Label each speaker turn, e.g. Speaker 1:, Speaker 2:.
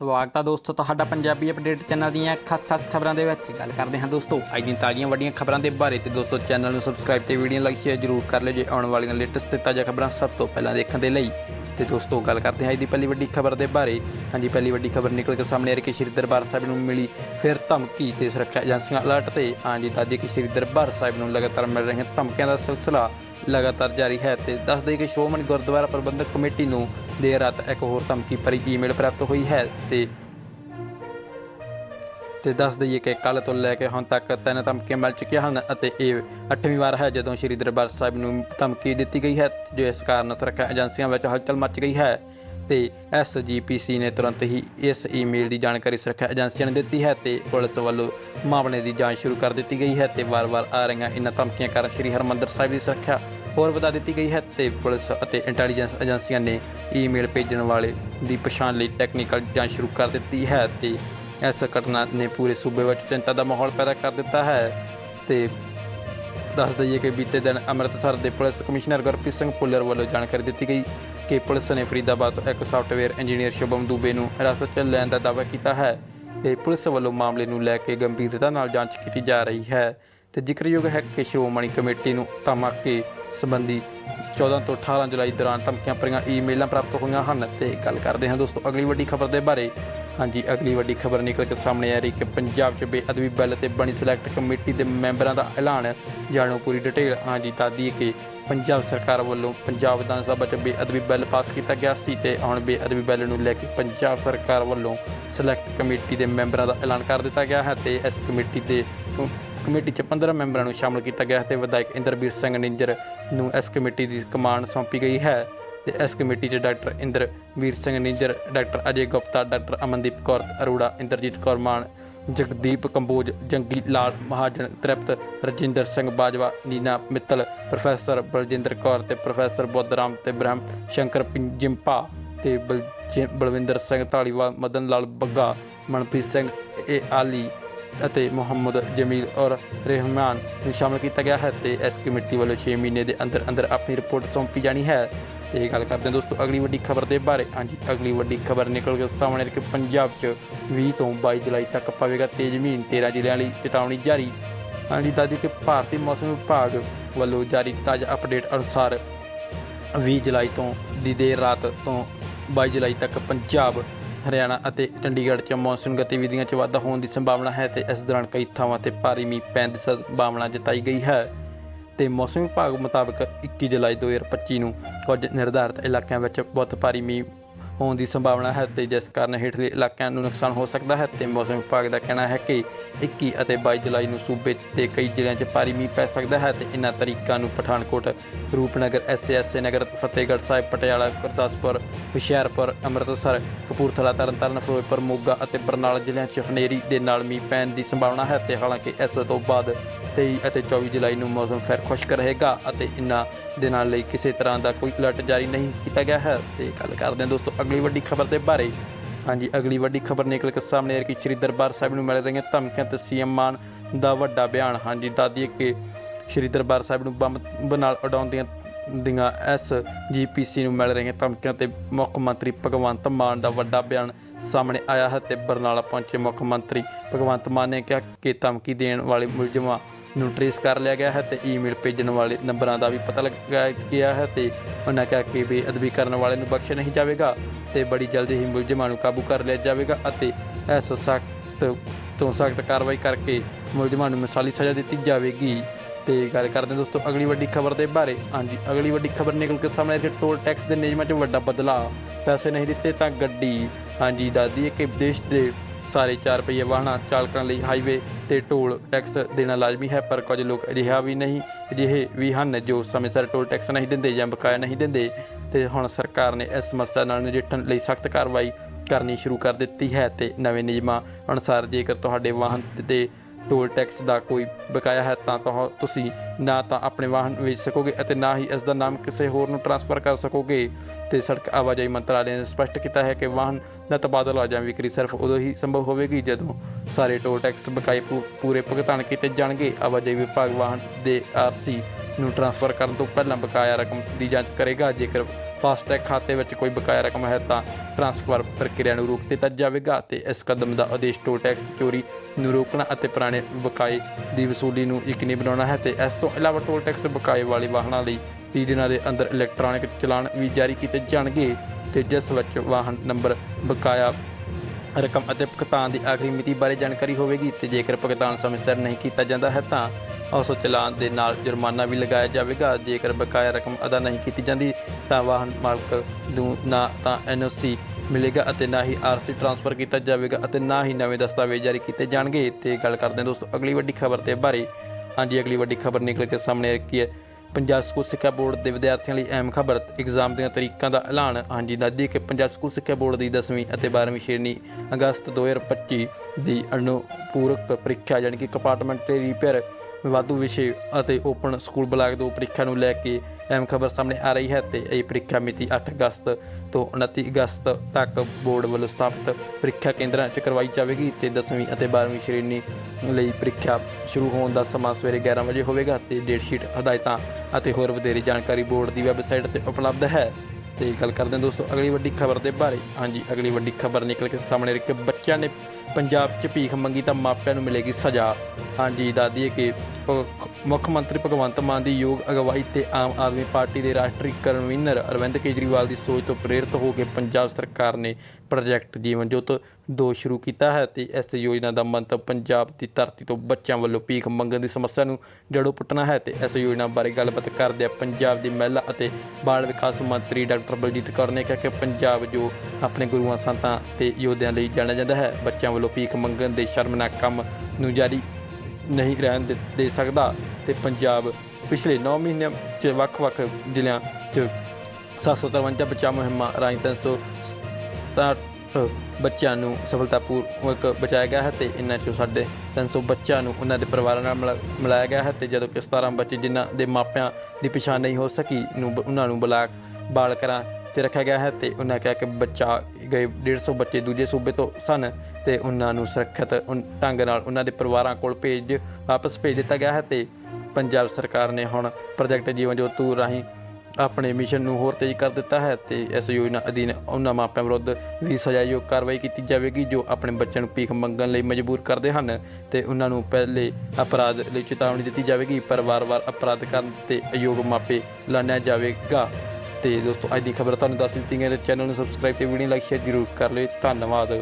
Speaker 1: ਸਵਾਗਤ ਹੈ ਦੋਸਤੋ ਤੁਹਾਡਾ ਪੰਜਾਬੀ ਅਪਡੇਟ ਚੈਨਲ ਦੀਆਂ ਖਾਸ-ਖਾਸ ਖਬਰਾਂ ਦੇ ਵਿੱਚ। ਗੱਲ ਕਰਦੇ ਹਾਂ ਦੋਸਤੋ, ਅੱਜ ਦੀਆਂ ਤਾਜ਼ੀਆਂ ਵੱਡੀਆਂ ਖਬਰਾਂ ਦੇ ਬਾਰੇ ਤੇ ਦੋਸਤੋ ਚੈਨਲ ਨੂੰ ਸਬਸਕ੍ਰਾਈਬ ਤੇ ਵੀਡੀਓ ਲਾਈਕ ਸ਼ੇਅਰ ਜ਼ਰੂਰ ਕਰ ਲਿਓ ਜੇ ਆਉਣ ਵਾਲੀਆਂ ਲੇਟੈਸਟ ਤੇ ਤਾਜ਼ਾ ਖਬਰਾਂ ਸਭ ਤੋਂ ਪਹਿਲਾਂ ਦੇਖਣ ਦੇ ਲਈ। ਤੇ ਦੋਸਤੋ ਗੱਲ ਕਰਦੇ ਹਾਂ ਅੱਜ ਦੀ ਪਹਿਲੀ ਵੱਡੀ ਖਬਰ ਦੇ ਬਾਰੇ। ਹਾਂਜੀ, ਪਹਿਲੀ ਵੱਡੀ ਖਬਰ ਨਿਕਲ ਕੇ ਸਾਹਮਣੇ ਆ ਰਹੀ ਕਿ ਸ਼੍ਰੀ ਦਰਬਾਰ ਸਾਹਿਬ ਨੂੰ ਮਿਲੀ ਫਿਰ ਧਮਕੀ ਤੇ ਸੁਰੱਖਿਆ ਏਜੰਸੀਆਂ ਅਲਰਟ ਤੇ। ਹਾਂਜੀ, ਤਾਜ਼ੀ ਕਿ ਸ਼੍ਰੀ ਦਰਬਾਰ ਸਾਹਿਬ ਨੂੰ ਲਗਾਤਾਰ ਮਿਲ ਰਹੀਆਂ ਧਮਕੀਆਂ ਦਾ ਸਿਲਸਿਲਾ ਲਗਾਤਾਰ ਜਾਰੀ ਹੈ ਤੇ ਦੱਸ ਦੇਈਏ ਕਿ ਸ਼੍ਰੋਮਣੀ ਗੁਰਦੁਆਰਾ ਪ੍ਰਬੰਧਕ ਕਮੇਟੀ ਨੂੰ ਦੇਰ ਰਾਤ ਇੱਕ ਹੋਰ ਧਮਕੀ ਭਰੀ ਈਮੇਲ ਪ੍ਰਾਪਤ ਹੋਈ ਹੈ ਤੇ ਤੇ ਦੱਸ ਦਈਏ ਕਿ ਕੱਲ ਤੋਂ ਲੈ ਕੇ ਹੁਣ ਤੱਕ ਤਿੰਨ ਧਮਕੀਆਂ ਮਿਲ ਚੁੱਕੀਆਂ ਹਨ ਅਤੇ ਇਹ ਅੱਠਵੀਂ ਵਾਰ ਹੈ ਜਦੋਂ ਸ਼੍ਰੀ ਦਰਬਾਰ ਸਾਹਿਬ ਨੂੰ ਧਮਕੀ ਦਿੱਤੀ ਗਈ ਹੈ, ਜੋ ਇਸ ਕਾਰਨ ਸੁਰੱਖਿਆ ਏਜੰਸੀਆਂ ਵਿੱਚ ਹਲਚਲ ਮਚ ਗਈ ਹੈ। ਤੇ ਐਸਜੀਪੀਸੀ ਨੇ ਤੁਰੰਤ ਹੀ ਇਸ ਈਮੇਲ ਦੀ ਜਾਣਕਾਰੀ ਸੁਰੱਖਿਆ ਏਜੰਸੀਆਂ ਨੂੰ ਦਿੱਤੀ ਹੈ ਤੇ ਪੁਲਿਸ ਵੱਲੋਂ ਮਾਮਲੇ ਦੀ ਜਾਂਚ ਸ਼ੁਰੂ ਕਰ ਦਿੱਤੀ ਗਈ ਹੈ ਤੇ ਵਾਰ-ਵਾਰ ਆ ਰਹੀਆਂ ਇਹਨਾਂ ਧਮਕੀਆਂ ਕਾਰਨ ਸ਼੍ਰੀ ਹਰਮੰਦਰ ਸਾਹਿਬ ਦੀ ਸੁਰੱਖਿਆ ਹੋਰ ਵਧਾ ਦਿੱਤੀ ਗਈ ਹੈ ਤੇ ਪੁਲਿਸ ਅਤੇ ਇੰਟੈਲੀਜੈਂਸ ਏਜੰਸੀਆਂ ਨੇ ਈਮੇਲ ਭੇਜਣ ਵਾਲੇ ਦੀ ਪਛਾਣ ਲਈ ਟੈਕਨੀਕਲ ਜਾਂਚ ਸ਼ੁਰੂ ਕਰ ਦਿੱਤੀ ਹੈ ਤੇ ਇਸ ਘਟਨਾ ਨੇ ਪੂਰੇ ਸੂਬੇ ਵਿੱਚ ਚਿੰਤਾ ਦਾ ਮਾਹੌਲ ਪੈਦਾ ਕਰ ਦਿੱਤਾ ਹੈ ਤੇ ਦੱਸ ਦਈਏ ਕਿ ਬੀਤੇ ਦਿਨ ਅੰਮ੍ਰਿਤਸਰ ਦੇ ਪੁਲਿਸ ਕਮਿਸ਼ਨਰ ਗੁਰਪ੍ਰੀਤ ਸਿੰਘ ਭੁੱਲਰ ਵੱਲੋਂ ਜਾਣਕਾਰੀ ਦਿੱਤੀ ਗਈ ਕਿ ਪੁਲਿਸ ਨੇ ਫਰੀਦਾਬਾਦ ਤੋਂ ਇੱਕ ਸਾਫਟਵੇਅਰ ਇੰਜੀਨੀਅਰ ਸ਼ੁਭਮ ਦੂਬੇ ਨੂੰ ਹਿਰਾਸਤ 'ਚ ਲੈਣ ਦਾ ਦਾਅਵਾ ਕੀਤਾ ਹੈ ਤੇ ਪੁਲਿਸ ਵੱਲੋਂ ਮਾਮਲੇ ਨੂੰ ਲੈ ਕੇ ਗੰਭੀਰਤਾ ਨਾਲ ਜਾਂਚ ਕੀਤੀ ਜਾ ਰਹੀ ਹੈ। ਤੇ ਜ਼ਿਕਰਯੋਗ ਹੈ ਕਿ ਸ਼੍ਰੋਮਣੀ ਕਮੇਟੀ ਨੂੰ ਧਮਾਕੇ ਸੰਬੰਧੀ 14 ਤੋਂ 18 ਜੁਲਾਈ ਦੌਰਾਨ ਧਮਕੀਆਂ ਭਰੀਆਂ ਈਮੇਲਾਂ ਪ੍ਰਾਪਤ ਹੋਈਆਂ ਹਨ ਤੇ ਗੱਲ ਕਰਦੇ ਹਾਂ ਦੋਸਤੋ ਅਗਲੀ ਵੱਡੀ ਖਬਰ ਦੇ ਬਾਰੇ। ਹਾਂਜੀ, ਅਗਲੀ ਵੱਡੀ ਖਬਰ ਨਿਕਲ ਕੇ ਸਾਹਮਣੇ ਆ ਰਹੀ ਕਿ ਪੰਜਾਬ 'ਚ ਬੇਅਦਬੀ ਬਿੱਲ ਤੇ ਬਣੀ ਸਿਲੈਕਟ ਕਮੇਟੀ ਦੇ ਮੈਂਬਰਾਂ ਦਾ ਐਲਾਨ। ਜਾਣੋ ਪੂਰੀ ਡਿਟੇਲ ਹਾਂਜੀ ਦੱਸਦੀ ਕਿ ਪੰਜਾਬ ਸਰਕਾਰ ਵੱਲੋਂ ਪੰਜਾਬ ਵਿਧਾਨ ਸਭਾ 'ਚ ਬੇਅਦਬੀ ਬਿੱਲ ਪਾਸ ਕੀਤਾ ਗਿਆ ਸੀ ਤੇ ਹੁਣ ਬੇਅਦਬੀ ਬਿੱਲ ਨੂੰ ਲੈ ਕੇ ਪੰਜਾਬ ਸਰਕਾਰ ਵੱਲੋਂ ਸਿਲੈਕਟ ਕਮੇਟੀ ਦੇ ਮੈਂਬਰਾਂ ਦਾ ਐਲਾਨ ਕਰ ਦਿੱਤਾ ਗਿਆ ਹੈ ਤੇ ਇਸ ਕਮੇਟੀ ਦੇ ਕਮੇਟੀ 'ਚ 15 ਮੈਂਬਰਾਂ ਨੂੰ ਸ਼ਾਮਲ ਕੀਤਾ ਗਿਆ ਹੈ ਤੇ ਵਿਧਾਇਕ ਇੰਦਰਬੀਰ ਸਿੰਘ ਨਿੰਜਰ ਨੂੰ ਇਸ ਕਮੇਟੀ ਦੀ ਕਮਾਂਡ ਸੌਂਪੀ ਗਈ ਹੈ ਤੇ ਇਸ ਕਮੇਟੀ 'ਚ doctor Inderveer Singh Ninjar, doctor Ajay Gupta, doctor Amandeep Kaur, Arora Inderjit Kaur Maan, Jagdeep Kamboj, Jangi Lal Mahajan, Tripat Rajinder Singh Bajwa, Neena Mittal, professor Baljinder Kaur ਤੇ professor Budh Ram ਤੇ ਬ੍ਰਹਮ ਸ਼ੰਕਰ ਪਿੰਜਿੰਪਾ ਤੇ ਬਲਜਿ- ਬਲਵਿੰਦਰ ਸਿੰਘ ਧਾਲੀਵਾਲ, ਮਦਨ ਲਾਲ ਬੱਗਾ, ਮਨਪ੍ਰੀਤ ਸਿੰਘ ਏ, ਆਲੀ ਅਤੇ ਮੁਹੰਮਦ ਜਮੀਲ ਔਰ ਰਹਿਮਾਨ ਨੂੰ ਸ਼ਾਮਲ ਕੀਤਾ ਗਿਆ ਹੈ ਤੇ ਇਸ ਕਮੇਟੀ ਵੱਲੋਂ 6 ਮਹੀਨੇ ਦੇ ਅੰਦਰ ਅੰਦਰ ਆਪਣੀ ਰਿਪੋਰਟ ਸੌਂਪੀ ਜਾਣੀ ਹੈ। ਤੇ ਇਹ ਗੱਲ ਕਰਦੇ ਹਾਂ ਦੋਸਤੋ, ਅਗਲੀ ਵੱਡੀ ਖਬਰ ਦੇ ਬਾਰੇ। ਹਾਂਜੀ, ਅਗਲੀ ਵੱਡੀ ਖਬਰ ਨਿਕਲ ਕੇ ਸਾਹਮਣੇ ਕਿ ਪੰਜਾਬ 'ਚ 20 ਤੋਂ 22 ਜੁਲਾਈ ਤੱਕ ਪਵੇਗਾ ਤੇਜ਼ ਮੀਂਹ। 13 ਜ਼ਿਲ੍ਹਿਆਂ ਲਈ ਚੇਤਾਵਨੀ ਜਾਰੀ। ਹਾਂਜੀ ਦੱਸਦੀ ਕਿ ਭਾਰਤੀ ਮੌਸਮ ਵਿਭਾਗ ਵੱਲੋਂ ਜਾਰੀ ਤਾਜ਼ਾ ਅਪਡੇਟ ਅਨੁਸਾਰ 20 ਜੁਲਾਈ ਤੋਂ ਦੀ ਦੇਰ ਰਾਤ ਤੋਂ 22 ਜੁਲਾਈ ਤੱਕ ਪੰਜਾਬ ਹਰਿਆਣਾ ਅਤੇ ਚੰਡੀਗੜ੍ਹ 'ਚ ਮੌਨਸੂਨ ਗਤੀਵਿਧੀਆਂ 'ਚ ਵਾਧਾ ਹੋਣ ਦੀ ਸੰਭਾਵਨਾ ਹੈ ਤੇ ਇਸ ਦੌਰਾਨ ਕਈ ਥਾਵਾਂ ਤੇ ਭਾਰੀ ਮੀਂਹ ਪੈਣ ਦੀ ਸੰਭਾਵਨਾ ਜਤਾਈ ਗਈ ਹੈ। ਤੇ ਮੌਸਮ ਵਿਭਾਗ ਮੁਤਾਬਕ 21 ਜੁਲਾਈ 2025 ਨੂੰ ਕੁਝ ਨਿਰਧਾਰਤ ਇਲਾਕਿਆਂ ਵਿੱਚ ਬਹੁਤ ਭਾਰੀ ਮੀਂਹ ਹੋਣ ਦੀ ਸੰਭਾਵਨਾ ਹੈ ਤੇ ਜਿਸ ਕਾਰਨ ਹੇਠਲੇ ਇਲਾਕਿਆਂ ਨੂੰ ਨੁਕਸਾਨ ਹੋ ਸਕਦਾ ਹੈ ਤੇ ਮੌਸਮ ਵਿਭਾਗ ਦਾ ਕਹਿਣਾ ਹੈ ਕਿ 21 ਅਤੇ 22 ਜੁਲਾਈ ਨੂੰ ਸੂਬੇ ਦੇ ਕਈ ਜ਼ਿਲ੍ਹਿਆਂ 'ਚ ਭਾਰੀ ਮੀਂਹ ਪੈ ਸਕਦਾ ਹੈ ਤੇ ਇਨ੍ਹਾਂ ਤਰੀਕਾਂ ਨੂੰ ਪਠਾਨਕੋਟ, ਰੂਪਨਗਰ ਐਸਐਸਏ ਨਗਰ, ਫਤਿਹਗੜ੍ਹ ਸਾਹਿਬ, ਪਟਿਆਲਾ, ਗੁਰਦਾਸਪੁਰ, ਹੁਸ਼ਿਆਰਪੁਰ, ਅੰਮ੍ਰਿਤਸਰ, ਕਪੂਰਥਲਾ, ਤਰਨਤਾਰਨ, ਫਿਰੋਜ਼ਪੁਰ, ਮੋਗਾ ਅਤੇ ਬਰਨਾਲਾ ਜ਼ਿਲ੍ਹਿਆਂ 'ਚ ਹਨੇਰੀ ਦੇ ਨਾਲ ਮੀਂਹ ਪੈਣ ਦੀ ਸੰਭਾਵਨਾ ਹੈ ਤੇ ਹਾਲਾਂਕਿ ਇਸ ਤੋਂ ਬਾਅਦ 23 ਅਤੇ 24 ਜੁਲਾਈ ਨੂੰ ਮੌਸਮ ਫਿਰ ਖੁਸ਼ਕ ਰਹੇਗਾ ਅਤੇ ਇਨ੍ਹਾਂ ਦਿਨਾਂ ਲਈ ਕਿਸੇ ਤਰ੍ਹਾਂ ਦਾ ਕੋਈ ਅਲਰਟ ਜਾਰੀ ਨਹੀਂ ਕੀਤਾ ਗਿਆ ਹੈ। ਤੇ ਗੱਲ ਕਰਦੇ ਹਾਂ ਦੋਸਤੋ, ਅਗਲੀ ਵੱਡੀ ਖਬਰ ਦੇ ਬਾਰੇ। ਹਾਂਜੀ, ਅਗਲੀ ਵੱਡੀ ਖਬਰ ਨਿਕਲ ਕੇ ਸਾਹਮਣੇ ਆ ਰਹੀ ਕਿ ਸ਼੍ਰੀ ਦਰਬਾਰ ਸਾਹਿਬ ਨੂੰ ਮਿਲ ਰਹੀਆਂ ਧਮਕੀਆਂ ਤੇ ਸੀਐਮ ਮਾਨ ਦਾ ਵੱਡਾ ਬਿਆਨ। ਹਾਂਜੀ ਦੱਸਦੀਏ ਕਿ ਸ਼੍ਰੀ ਦਰਬਾਰ ਸਾਹਿਬ ਨੂੰ ਬੰਬ ਨਾਲ ਉਡਾਉਣ ਦੀਆਂ ਦੀਆਂ ਐਸ ਜੀਪੀਸੀ ਨੂੰ ਮਿਲ ਰਹੀਆਂ ਧਮਕੀਆਂ ਤੇ ਮੁੱਖ ਮੰਤਰੀ ਭਗਵੰਤ ਮਾਨ ਦਾ ਵੱਡਾ ਬਿਆਨ ਸਾਹਮਣੇ ਆਇਆ ਹੈ ਤੇ ਬਰਨਾਲਾ ਪਹੁੰਚੇ ਮੁੱਖ ਮੰਤਰੀ ਭਗਵੰਤ ਮਾਨ ਨੇ ਕਿਹਾ ਕਿ ਧਮਕੀ ਦੇਣ ਵਾਲੇ ਮੁਲਜ਼ਮਾਂ ਨੂੰ ਟ੍ਰੇਸ ਕਰ ਲਿਆ ਗਿਆ ਹੈ ਤੇ ਈਮੇਲ ਭੇਜਣ ਵਾਲੇ ਨੰਬਰਾਂ ਦਾ ਵੀ ਪਤਾ ਲਗਾਇਆ ਗਿਆ ਹੈ ਤੇ ਉਹਨਾਂ ਕਿਹਾ ਕਿ ਬੇਅਦਬੀ ਕਰਨ ਵਾਲੇ ਨੂੰ ਬਖਸ਼ਿਆ ਨਹੀਂ ਜਾਵੇਗਾ ਤੇ ਬੜੀ ਜਲਦੀ ਹੀ ਮੁਲਜ਼ਮਾਂ ਨੂੰ ਕਾਬੂ ਕਰ ਲਿਆ ਜਾਵੇਗਾ ਅਤੇ ਇਸ ਸਖਤ ਤੋਂ ਸਖਤ ਕਾਰਵਾਈ ਕਰਕੇ ਮੁਲਜ਼ਮਾਂ ਨੂੰ ਮਿਸਾਲੀ ਸਜ਼ਾ ਦਿੱਤੀ ਜਾਵੇਗੀ। ਤੇ ਗੱਲ ਕਰਦੇ ਹਾਂ ਦੋਸਤੋ, ਅਗਲੀ ਵੱਡੀ ਖਬਰ ਦੇ ਬਾਰੇ। ਹਾਂਜੀ, ਅਗਲੀ ਵੱਡੀ ਖਬਰ ਨਿਕਲ ਕੇ ਸਾਹਮਣੇ ਆ ਰਹੀ ਟੋਲ ਟੈਕਸ ਦੇ ਨਿਯਮਾਂ 'ਚ ਵੱਡਾ ਬਦਲਾਅ। ਪੈਸੇ ਨਹੀਂ ਦਿੱਤੇ ਤਾਂ ਗੱਡੀ। ਹਾਂਜੀ, ਦੱਸਦੀ ਹੈ ਕਿ ਵਿਦੇਸ਼ ਦੇ ਸਾਰੇ 4 ਪਹੀਏ ਵਾਹਨਾਂ ਚਾਲਕਾਂ ਲਈ ਹਾਈਵੇ ਤੇ ਟੋਲ ਟੈਕਸ ਦੇਣਾ ਲਾਜ਼ਮੀ ਹੈ, ਪਰ ਕੁਝ ਲੋਕ ਅਜਿਹਾ ਵੀ ਨਹੀਂ, ਅਜਿਹੇ ਵੀ ਹਨ ਜੋ ਸਮੇਂ ਸਿਰ ਟੋਲ ਟੈਕਸ ਨਹੀਂ ਦਿੰਦੇ ਜਾਂ ਬਕਾਇਆ ਨਹੀਂ ਦਿੰਦੇ। ਤੇ ਹੁਣ ਸਰਕਾਰ ਨੇ ਇਸ ਸਮੱਸਿਆ ਨਾਲ ਨਜਿੱਠਣ ਲਈ ਸਖਤ ਕਾਰਵਾਈ ਕਰਨੀ ਸ਼ੁਰੂ ਕਰ ਦਿੱਤੀ ਹੈ ਤੇ ਨਵੇਂ ਨਿਯਮਾਂ ਅਨੁਸਾਰ ਜੇਕਰ ਤੁਹਾਡੇ ਵਾਹਨ ਤੇ ਟੋਲ ਟੈਕਸ ਦਾ ਕੋਈ ਬਕਾਇਆ ਹੈ ਤਾਂ ਤੁਸੀਂ ਨਾ ਤਾਂ ਆਪਣੇ ਵਾਹਨ ਵੇਚ ਸਕੋਗੇ ਅਤੇ ਨਾ ਹੀ ਇਸ ਦਾ ਨਾਮ ਕਿਸੇ ਹੋਰ ਨੂੰ ਟ੍ਰਾਂਸਫਰ ਕਰ ਸਕੋਗੇ। ਤੇ ਸੜਕ ਆਵਾਜਾਈ ਮੰਤਰਾਲੇ ਨੇ ਸਪਸ਼ਟ ਕੀਤਾ ਹੈ ਕਿ ਵਾਹਨ ਦਾ ਤਬਾਦਲਾ ਜਾਂ ਵਿਕਰੀ ਸਿਰਫ ਉਦੋਂ ਹੀ ਸੰਭਵ ਹੋਵੇਗੀ ਜਦੋਂ ਸਾਰੇ ਟੋਲ ਟੈਕਸ ਬਕਾਏ ਪੂਰੇ ਭੁਗਤਾਨ ਕੀਤੇ ਜਾਣਗੇ। ਆਵਾਜਾਈ ਵਿਭਾਗ ਵਾਹਨ ਦੇ ਆਰਸੀ ਨੂੰ ਟ੍ਰਾਂਸਫਰ ਕਰਨ ਤੋਂ ਪਹਿਲਾਂ ਬਕਾਇਆ ਰਕਮ ਦੀ ਜਾਂਚ ਕਰੇਗਾ। ਜੇਕਰ ਫਾਸਟੈਗ ਖਾਤੇ ਵਿੱਚ ਕੋਈ ਬਕਾਇਆ ਰਕਮ ਹੈ ਤਾਂ ਟ੍ਰਾਂਸਫਰ ਪ੍ਰਕਿਰਿਆ ਨੂੰ ਰੋਕ ਦਿੱਤਾ ਜਾਵੇਗਾ ਤੇ ਇਸ ਕਦਮ ਦਾ ਉਦੇਸ਼ ਟੋਲ ਟੈਕਸ ਚੋਰੀ ਨੂੰ ਰੋਕਣਾ ਅਤੇ ਪੁਰਾਣੇ ਬਕਾਏ ਦੀ ਵਸੂਲੀ ਨੂੰ ਯਕੀਨੀ ਬਣਾਉਣਾ ਹੈ ਤੇ ਇਸ ਤੋਂ ਇਲਾਵਾ ਟੋਲ ਟੈਕਸ ਬਕਾਏ ਵਾਲੇ ਵਾਹਨਾਂ ਲਈ 30 ਦਿਨਾਂ ਦੇ ਅੰਦਰ ਇਲੈਕਟ੍ਰੋਨਿਕ ਚਲਾਨ ਵੀ ਜਾਰੀ ਕੀਤੇ ਜਾਣਗੇ ਤੇ ਜਿਸ ਵਿੱਚ ਵਾਹਨ ਨੰਬਰ, ਬਕਾਇਆ ਰਕਮ ਅਤੇ ਭੁਗਤਾਨ ਦੀ ਆਖਰੀ ਮਿਤੀ ਬਾਰੇ ਜਾਣਕਾਰੀ ਹੋਵੇਗੀ ਤੇ ਜੇਕਰ ਭੁਗਤਾਨ ਸਮੇਂ ਸਿਰ ਨਹੀਂ ਕੀਤਾ ਜਾਂਦਾ ਹੈ ਤਾਂ ਉਸ ਚਲਾਨ ਦੇ ਨਾਲ ਜੁਰਮਾਨਾ ਵੀ ਲਗਾਇਆ ਜਾਵੇਗਾ। ਜੇਕਰ ਬਕਾਇਆ ਰਕਮ ਅਦਾ ਨਹੀਂ ਕੀਤੀ ਜਾਂਦੀ, ਤਾਂ ਵਾਹਨ ਮਾਲਕ ਨੂੰ ਨਾ ਤਾਂ ਐਨਓਸੀ ਮਿਲੇਗਾ ਅਤੇ ਨਾ ਹੀ ਆਰਸੀ ਟ੍ਰਾਂਸਫਰ ਕੀਤਾ ਜਾਵੇਗਾ ਅਤੇ ਨਾ ਹੀ ਨਵੇਂ ਦਸਤਾਵੇਜ਼ ਜਾਰੀ ਕੀਤੇ ਜਾਣਗੇ। ਤੇ ਗੱਲ ਕਰਦੇ ਹਾਂ ਦੋਸਤੋ, ਅਗਲੀ ਵੱਡੀ ਖਬਰ ਦੇ ਬਾਰੇ। ਹਾਂਜੀ, ਅਗਲੀ ਵੱਡੀ ਖਬਰ ਨਿਕਲ ਕੇ ਸਾਹਮਣੇ ਰੱਖੀ ਹੈ। ਪੰਜਾਬ ਸਕੂਲ ਸਿੱਖਿਆ ਬੋਰਡ ਦੇ ਵਿਦਿਆਰਥੀਆਂ ਲਈ ਅਹਿਮ ਖਬਰ ਐਗਜ਼ਾਮ ਦੀਆਂ ਤਰੀਕਾਂ ਦਾ ਐਲਾਨ। ਹਾਂਜੀ ਦੱਸਦੀ ਕਿ ਪੰਜਾਬ ਸਕੂਲ ਸਿੱਖਿਆ ਬੋਰਡ ਦੀ 10ਵੀਂ ਅਤੇ 12ਵੀਂ ਸ਼੍ਰੇਣੀ ਅਗਸਤ 2025 ਦੀ ਅਨੁਪੂਰਕ ਪ੍ਰੀਖਿਆ, ਯਾਨੀ ਕਿ ਕੰਪਾਰਟਮੈਂਟਰੀ ਰਿਪੇਅਰ ਵਾਧੂ ਵਿਸ਼ੇ ਅਤੇ ਓਪਨ ਸਕੂਲ ਬਲਾਕ ਦੋ ਪ੍ਰੀਖਿਆ ਨੂੰ ਲੈ ਕੇ ਅਹਿਮ ਖਬਰ ਸਾਹਮਣੇ ਆ ਰਹੀ ਹੈ ਤੇ ਇਹ ਪ੍ਰੀਖਿਆ ਮਿਤੀ 8 ਅਗਸਤ ਤੋਂ 29 ਅਗਸਤ ਤੱਕ ਬੋਰਡ ਵੱਲੋਂ ਸਥਾਪਿਤ ਪ੍ਰੀਖਿਆ ਕੇਂਦਰਾਂ 'ਚ ਕਰਵਾਈ ਜਾਵੇਗੀ ਤੇ 10ਵੀਂ ਅਤੇ 12ਵੀਂ ਸ਼੍ਰੇਣੀ ਲਈ ਪ੍ਰੀਖਿਆ ਸ਼ੁਰੂ ਹੋਣ ਦਾ ਸਮਾਂ ਸਵੇਰੇ 11 ਵਜੇ ਹੋਵੇਗਾ ਤੇ ਡੇਟ ਸ਼ੀਟ ਹਦਾਇਤਾਂ ਅਤੇ ਹੋਰ ਵਧੇਰੇ ਜਾਣਕਾਰੀ ਬੋਰਡ ਦੀ ਵੈਬਸਾਈਟ ਤੇ ਉਪਲਬਧ ਹੈ। ਤੇ ਗੱਲ ਕਰਦੇ ਹਾਂ ਦੋਸਤੋ, ਅਗਲੀ ਵੱਡੀ ਖਬਰ ਦੇ ਬਾਰੇ। ਹਾਂਜੀ, ਅਗਲੀ ਵੱਡੀ ਖਬਰ ਨਿਕਲ ਕੇ ਸਾਹਮਣੇ ਰਹੀ ਕਿ ਬੱਚਿਆਂ ਨੇ ਪੰਜਾਬ 'ਚ ਭੀਖ ਮੰਗੀ ਤਾਂ ਮਾਪਿਆਂ ਨੂੰ ਮਿਲੇਗੀ ਸਜ਼ਾ। ਹਾਂਜੀ ਦੱਸਦੀ ਹੈ ਕਿ ਮੁੱਖ ਮੰਤਰੀ ਭਗਵੰਤ ਮਾਨ ਦੀ ਯੋਗ ਅਗਵਾਈ ਤੇ ਆਮ ਆਦਮੀ ਪਾਰਟੀ ਦੇ ਰਾਸ਼ਟਰੀ ਕਨਵੀਨਰ ਅਰਵਿੰਦ ਕੇਜਰੀਵਾਲ ਦੀ ਸੋਚ ਤੋਂ ਪ੍ਰੇਰਿਤ ਹੋ ਕੇ ਪੰਜਾਬ ਸਰਕਾਰ ਨੇ ਪ੍ਰੋਜੈਕਟ ਜੀਵਨ ਜੋਤ ਦੋ ਸ਼ੁਰੂ ਕੀਤਾ ਹੈ ਤੇ ਇਸ ਯੋਜਨਾ ਦਾ ਮੰਤਵ ਪੰਜਾਬ ਦੀ ਧਰਤੀ ਤੋਂ ਬੱਚਿਆਂ ਵੱਲੋਂ ਭੀਖ ਮੰਗਣ ਦੀ ਸਮੱਸਿਆ ਨੂੰ ਜੜੋਂ ਪੁੱਟਣਾ ਹੈ ਤੇ ਇਸ ਯੋਜਨਾ ਬਾਰੇ ਗੱਲਬਾਤ ਕਰਦਿਆਂ ਪੰਜਾਬ ਦੀ ਮਹਿਲਾ ਅਤੇ ਬਾਲ ਵਿਕਾਸ ਮੰਤਰੀ ਡਾਕਟਰ ਬਲਜੀਤ ਕੌਰ ਨੇ ਕਿਹਾ ਕਿ ਪੰਜਾਬ ਜੋ ਆਪਣੇ ਗੁਰੂਆਂ, ਸੰਤਾਂ ਤੇ ਯੋਧਿਆਂ ਲਈ ਜਾਣਿਆ ਜਾਂਦਾ ਹੈ, ਬੱਚਿਆਂ ਵੱਲੋਂ ਭੀਖ ਮੰਗਣ ਦੇ ਸ਼ਰਮਨਾਕ ਕੰਮ ਨੂੰ ਜਾਰੀ ਨਹੀਂ ਰਹਿਣ ਦੇ- ਦੇ ਸਕਦਾ ਤੇ ਪੰਜਾਬ ਪਿਛਲੇ 9 ਮਹੀਨਿਆਂ 'ਚ ਵੱਖ-ਵੱਖ ਜ਼ਿਲ੍ਹਿਆਂ 'ਚ 753 ਬਚਾਅ ਮੁਹਿੰਮਾਂ, ਰਾਹੀਂ 367 ਬੱਚਿਆਂ ਨੂੰ ਸਫਲਤਾਪੂਰਵਕ ਬਚਾਇਆ ਗਿਆ ਹੈ ਤੇ ਇਹਨਾਂ 'ਚੋਂ ਸਾਡੇ 300 ਬੱਚਿਆਂ ਨੂੰ ਉਹਨਾਂ ਦੇ ਪਰਿਵਾਰਾਂ ਨਾਲ ਮਿਲਾ- ਮਿਲਾਇਆ ਗਿਆ ਹੈ ਤੇ ਜਦੋਂ ਕਿ 17 ਬੱਚੇ ਜਿਨ੍ਹਾਂ ਦੇ ਮਾਪਿਆਂ ਦੀ ਪਛਾਣ ਨਹੀਂ ਹੋ ਸਕੀ ਨੂੰ ਬ- ਉਹਨਾਂ ਨੂੰ ਬਲਾਕ ਬਾਲਕਰਾਂ ਤੇ ਰੱਖਿਆ ਗਿਆ ਹੈ ਤੇ ਉਹਨਾਂ ਕਿਹਾ ਕਿ ਬੱਚਾ ਗਏ 150 ਬੱਚੇ ਦੂਜੇ ਸੂਬੇ ਤੋਂ ਸਨ ਤੇ ਉਹਨਾਂ ਨੂੰ ਸੁਰੱਖਿਅਤ ਉਨ- ਢੰਗ ਨਾਲ ਉਹਨਾਂ ਦੇ ਪਰਿਵਾਰਾਂ ਕੋਲ ਭੇਜ, ਵਾਪਸ ਭੇਜ ਦਿੱਤਾ ਗਿਆ ਹੈ ਤੇ ਪੰਜਾਬ ਸਰਕਾਰ ਨੇ ਹੁਣ ਪ੍ਰੋਜੈਕਟ ਜੀਵਨ ਜੋਤੂ ਰਾਹੀਂ ਆਪਣੇ ਮਿਸ਼ਨ ਨੂੰ ਹੋਰ ਤੇਜ਼ ਕਰ ਦਿੱਤਾ ਹੈ ਤੇ ਇਸ ਯੋਜਨਾ ਅਧੀਨ ਉਹਨਾਂ ਮਾਪਿਆਂ ਵਿਰੁੱਧ ਵੀ ਸਜ਼ਾਯੋਗ ਕਾਰਵਾਈ ਕੀਤੀ ਜਾਵੇਗੀ ਜੋ ਆਪਣੇ ਬੱਚਿਆਂ ਨੂੰ ਭੀਖ ਮੰਗਣ ਲਈ ਮਜਬੂਰ ਕਰਦੇ ਹਨ ਤੇ ਉਹਨਾਂ ਨੂੰ ਪਹਿਲੇ ਅਪਰਾਧ ਲਈ ਚੇਤਾਵਨੀ ਦਿੱਤੀ ਜਾਵੇਗੀ ਪਰ ਵਾਰ-ਵਾਰ ਅਪਰਾਧ ਕਰਨ ਤੇ ਅਯੋਗ ਮਾਪੇ ਲਾਣਿਆ ਜਾਵੇਗਾ। ਤੇ ਦੋਸਤੋ, ਅੱਜ ਦੀ ਖਬਰ ਤੁਹਾਨੂੰ ਦੱਸ ਦਿੱਤੀ ਗਈ ਹੈ ਚੈਨਲ ਨੂੰ ਸਬਸਕ੍ਰਾਈਬ ਤੇ ਵੀਡੀਓ ਲਾਈਕ ਸ਼ੇਅਰ ਜ਼ਰੂਰ ਕਰ ਲਿਓ। ਧੰਨਵਾਦ।